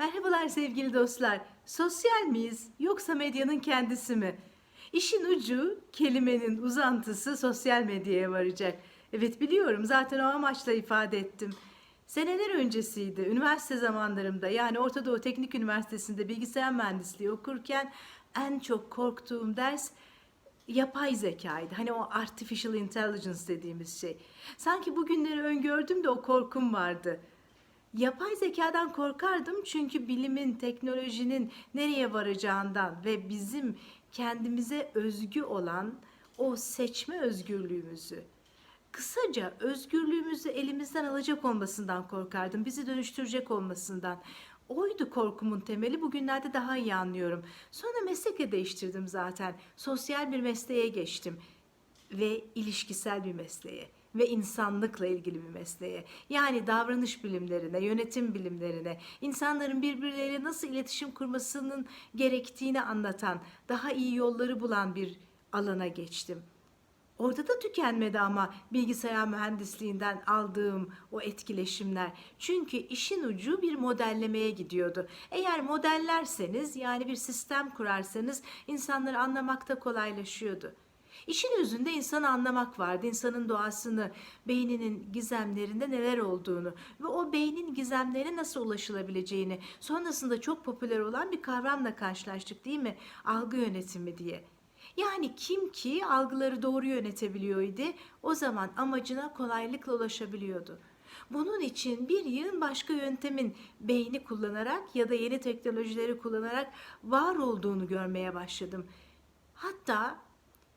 Merhabalar sevgili dostlar. Sosyal miyiz yoksa medyanın kendisi mi? İşin ucu kelimenin uzantısı sosyal medyaya varacak. Evet biliyorum zaten o amaçla ifade ettim. Seneler öncesiydi. Üniversite zamanlarımda yani Orta Doğu Teknik Üniversitesi'nde bilgisayar mühendisliği okurken en çok korktuğum ders yapay zekaydı. Hani o artificial intelligence dediğimiz şey. Sanki bugünleri öngördüm de o korkum vardı. Yapay zekadan korkardım çünkü bilimin, teknolojinin nereye varacağından ve bizim kendimize özgü olan o seçme özgürlüğümüzü, kısaca özgürlüğümüzü elimizden alacak olmasından korkardım, bizi dönüştürecek olmasından. Oydu korkumun temeli. Bugünlerde daha iyi anlıyorum. Sonra meslek de değiştirdim zaten. Sosyal bir mesleğe geçtim ve ilişkisel bir mesleğe ve insanlıkla ilgili bir mesleğe. Yani davranış bilimlerine, yönetim bilimlerine, insanların birbirleriyle nasıl iletişim kurmasının gerektiğini anlatan, daha iyi yolları bulan bir alana geçtim. Orada da tükenmedi ama bilgisayar mühendisliğinden aldığım o etkileşimler. Çünkü işin ucu bir modellemeye gidiyordu. Eğer modellerseniz yani bir sistem kurarsanız insanları anlamakta kolaylaşıyordu. İşin özünde insanı anlamak vardı. insanın doğasını, beyninin gizemlerinde neler olduğunu ve o beynin gizemlerine nasıl ulaşılabileceğini sonrasında çok popüler olan bir kavramla karşılaştık değil mi? Algı yönetimi diye. Yani kim ki algıları doğru yönetebiliyordu, o zaman amacına kolaylıkla ulaşabiliyordu. Bunun için bir yığın başka yöntemin beyni kullanarak ya da yeni teknolojileri kullanarak var olduğunu görmeye başladım. Hatta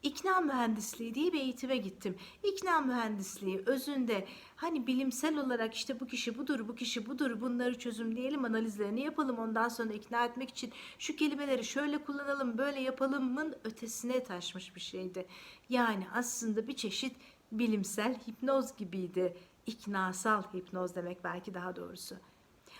İkna mühendisliği diye bir eğitime gittim. İkna mühendisliği özünde hani bilimsel olarak işte bu kişi budur, bu kişi budur, bunları çözümleyelim, analizlerini yapalım. Ondan sonra ikna etmek için şu kelimeleri şöyle kullanalım, böyle yapalımın ötesine taşmış bir şeydi. Yani aslında bir çeşit bilimsel hipnoz gibiydi. İknasal hipnoz demek belki daha doğrusu.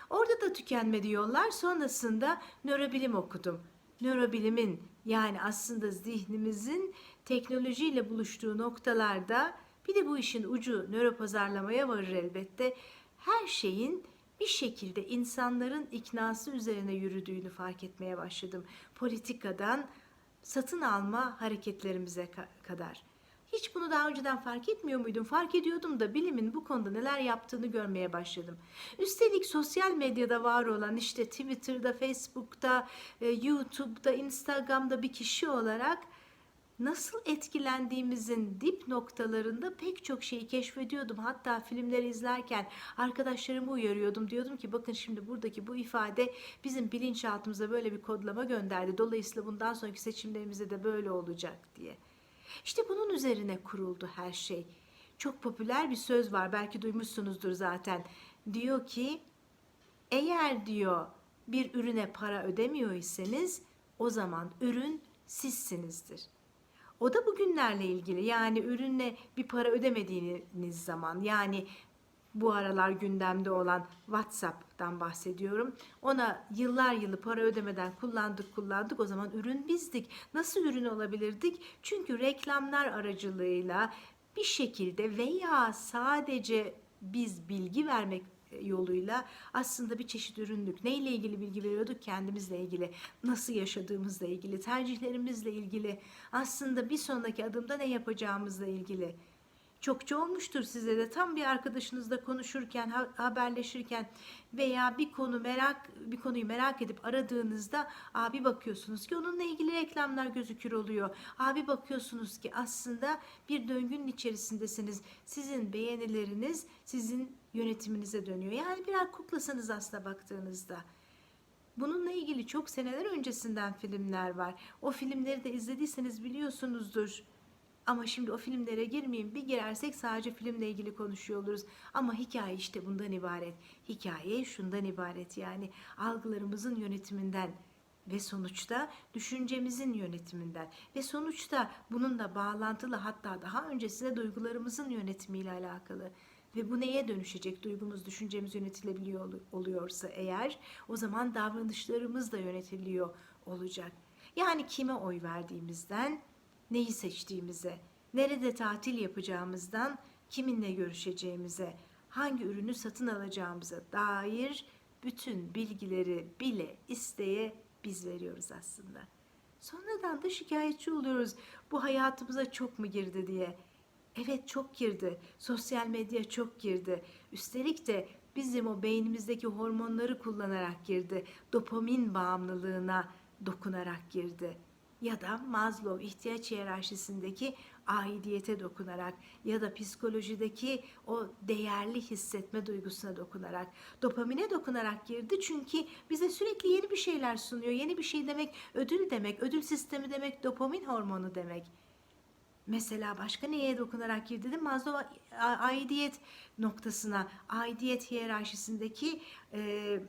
Orada da tükenmedi yollar. Sonrasında nörobilim okudum. Nörobilimin yani aslında zihnimizin teknolojiyle buluştuğu noktalarda bir de bu işin ucu nöropazarlamaya varır elbette. Her şeyin bir şekilde insanların iknası üzerine yürüdüğünü fark etmeye başladım. Politikadan satın alma hareketlerimize ka- kadar. Hiç bunu daha önceden fark etmiyor muydum? Fark ediyordum da bilimin bu konuda neler yaptığını görmeye başladım. Üstelik sosyal medyada var olan işte Twitter'da, Facebook'ta, e, YouTube'da, Instagram'da bir kişi olarak nasıl etkilendiğimizin dip noktalarında pek çok şeyi keşfediyordum. Hatta filmleri izlerken arkadaşlarımı uyarıyordum. Diyordum ki bakın şimdi buradaki bu ifade bizim bilinçaltımıza böyle bir kodlama gönderdi. Dolayısıyla bundan sonraki seçimlerimizde de böyle olacak diye. İşte bunun üzerine kuruldu her şey. Çok popüler bir söz var belki duymuşsunuzdur zaten. Diyor ki eğer diyor bir ürüne para ödemiyor iseniz o zaman ürün sizsinizdir. O da bugünlerle ilgili yani ürünle bir para ödemediğiniz zaman yani bu aralar gündemde olan WhatsApp'tan bahsediyorum. Ona yıllar yılı para ödemeden kullandık kullandık o zaman ürün bizdik. Nasıl ürün olabilirdik? Çünkü reklamlar aracılığıyla bir şekilde veya sadece biz bilgi vermek yoluyla aslında bir çeşit üründük. Neyle ilgili bilgi veriyorduk? Kendimizle ilgili, nasıl yaşadığımızla ilgili, tercihlerimizle ilgili, aslında bir sonraki adımda ne yapacağımızla ilgili. Çokça olmuştur size de tam bir arkadaşınızla konuşurken, ha- haberleşirken veya bir konu merak bir konuyu merak edip aradığınızda abi bakıyorsunuz ki onunla ilgili reklamlar gözükür oluyor. Abi bakıyorsunuz ki aslında bir döngünün içerisindesiniz. Sizin beğenileriniz sizin yönetiminize dönüyor. Yani birer kuklasanız aslında baktığınızda. Bununla ilgili çok seneler öncesinden filmler var. O filmleri de izlediyseniz biliyorsunuzdur. Ama şimdi o filmlere girmeyeyim. Bir girersek sadece filmle ilgili konuşuyor oluruz. Ama hikaye işte bundan ibaret. Hikaye şundan ibaret yani algılarımızın yönetiminden ve sonuçta düşüncemizin yönetiminden ve sonuçta bununla bağlantılı hatta daha öncesinde duygularımızın yönetimiyle alakalı. Ve bu neye dönüşecek? Duygumuz, düşüncemiz yönetilebiliyor ol- oluyorsa eğer o zaman davranışlarımız da yönetiliyor olacak. Yani kime oy verdiğimizden, neyi seçtiğimize, nerede tatil yapacağımızdan, kiminle görüşeceğimize, hangi ürünü satın alacağımıza dair bütün bilgileri bile isteye biz veriyoruz aslında. Sonradan da şikayetçi oluyoruz. Bu hayatımıza çok mu girdi diye. Evet çok girdi. Sosyal medya çok girdi. Üstelik de bizim o beynimizdeki hormonları kullanarak girdi. Dopamin bağımlılığına dokunarak girdi. Ya da Maslow ihtiyaç hiyerarşisindeki aidiyete dokunarak ya da psikolojideki o değerli hissetme duygusuna dokunarak, dopamine dokunarak girdi çünkü bize sürekli yeni bir şeyler sunuyor. Yeni bir şey demek ödül demek, ödül sistemi demek, dopamin hormonu demek. Mesela başka neye dokunarak girdi dedim? Maslow aidiyet noktasına, aidiyet hiyerarşisindeki e,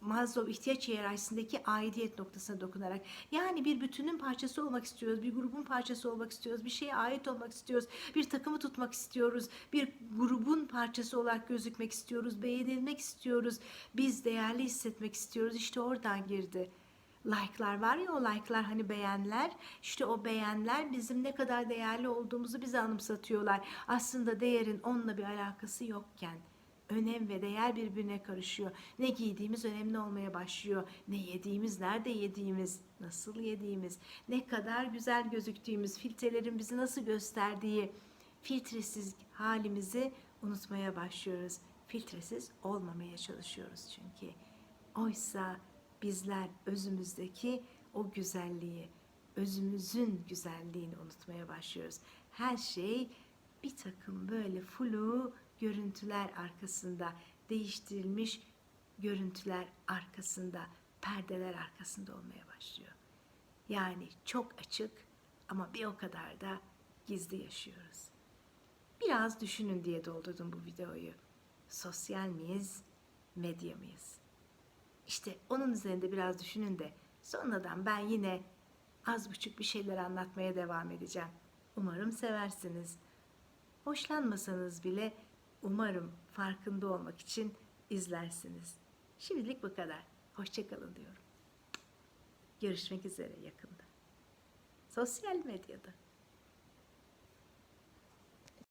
Maslow ihtiyaç hiyerarşisindeki aidiyet noktasına dokunarak. Yani bir bütünün parçası olmak istiyoruz, bir grubun parçası olmak istiyoruz, bir şeye ait olmak istiyoruz, bir takımı tutmak istiyoruz, bir grubun parçası olarak gözükmek istiyoruz, beğenilmek istiyoruz, biz değerli hissetmek istiyoruz. İşte oradan girdi like'lar var ya o like'lar hani beğenler işte o beğenler bizim ne kadar değerli olduğumuzu bize anımsatıyorlar. Aslında değerin onunla bir alakası yokken önem ve değer birbirine karışıyor. Ne giydiğimiz önemli olmaya başlıyor. Ne yediğimiz, nerede yediğimiz, nasıl yediğimiz, ne kadar güzel gözüktüğümüz, filtrelerin bizi nasıl gösterdiği filtresiz halimizi unutmaya başlıyoruz. Filtresiz olmamaya çalışıyoruz çünkü. Oysa bizler özümüzdeki o güzelliği, özümüzün güzelliğini unutmaya başlıyoruz. Her şey bir takım böyle flu görüntüler arkasında, değiştirilmiş görüntüler arkasında, perdeler arkasında olmaya başlıyor. Yani çok açık ama bir o kadar da gizli yaşıyoruz. Biraz düşünün diye doldurdum bu videoyu. Sosyal miyiz, medya mıyız? İşte onun üzerinde biraz düşünün de sonradan ben yine az buçuk bir şeyler anlatmaya devam edeceğim. Umarım seversiniz. Hoşlanmasanız bile umarım farkında olmak için izlersiniz. Şimdilik bu kadar. Hoşçakalın diyorum. Görüşmek üzere yakında. Sosyal medyada.